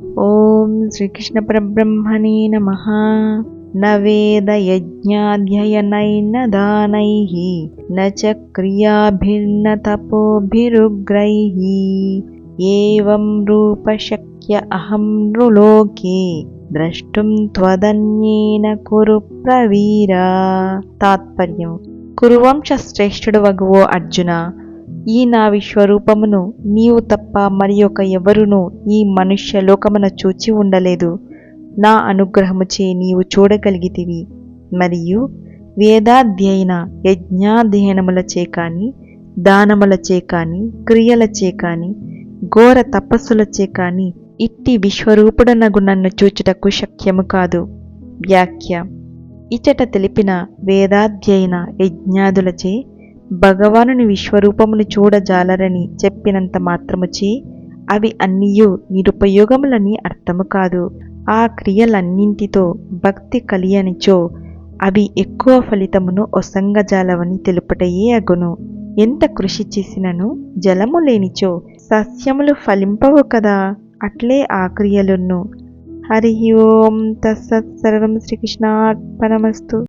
ॐ श्रीकृष्णपरब्रह्मणे नमः न वेदयज्ञाध्ययनैर्न दानैः न च क्रियाभिर्न तपोभिरुग्रैः एवं रूपशक्य अहं नृलोके ద్రష్టుం త్వదన్యేన కురు ప్రవీరా తాత్పర్యం కురువంశ శ్రేష్ఠుడు వగువో అర్జున ఈ నా విశ్వరూపమును నీవు తప్ప మరి ఒక ఎవరునూ ఈ మనుష్య లోకమున చూచి ఉండలేదు. నా అనుగ్రహముచే నీవు చూడగలిగితివి. మరియు వేదాధ్యయన యజ్ఞాధ్యయనములచే కానీ దానములచే కానీ క్రియలచే కానీ ఘోర తపస్సులచే కానీ ఇట్టి విశ్వరూపుడనగు నన్ను చూచుటకు శక్యము కాదు. వ్యాఖ్య. ఇచట తెలిపిన వేదాధ్యయన యజ్ఞాదులచే భగవానుని విశ్వరూపమును చూడజాలరని చెప్పినంత మాత్రముచి అవి అన్నియు నిరుపయోగములని అర్థము కాదు. ఆ క్రియలన్నింటితో భక్తి కలియనిచో అవి ఎక్కువ ఫలితమును ఒసంగజాలవని తెలుపుటయే అగును. ఎంత కృషి చేసినను జలము లేనిచో సస్యములు ఫలింపవు కదా? అట్లే ఆ క్రియలున్ను. హరి ఓం తత్సత్ సర్వం శ్రీకృష్ణార్పణమస్తు.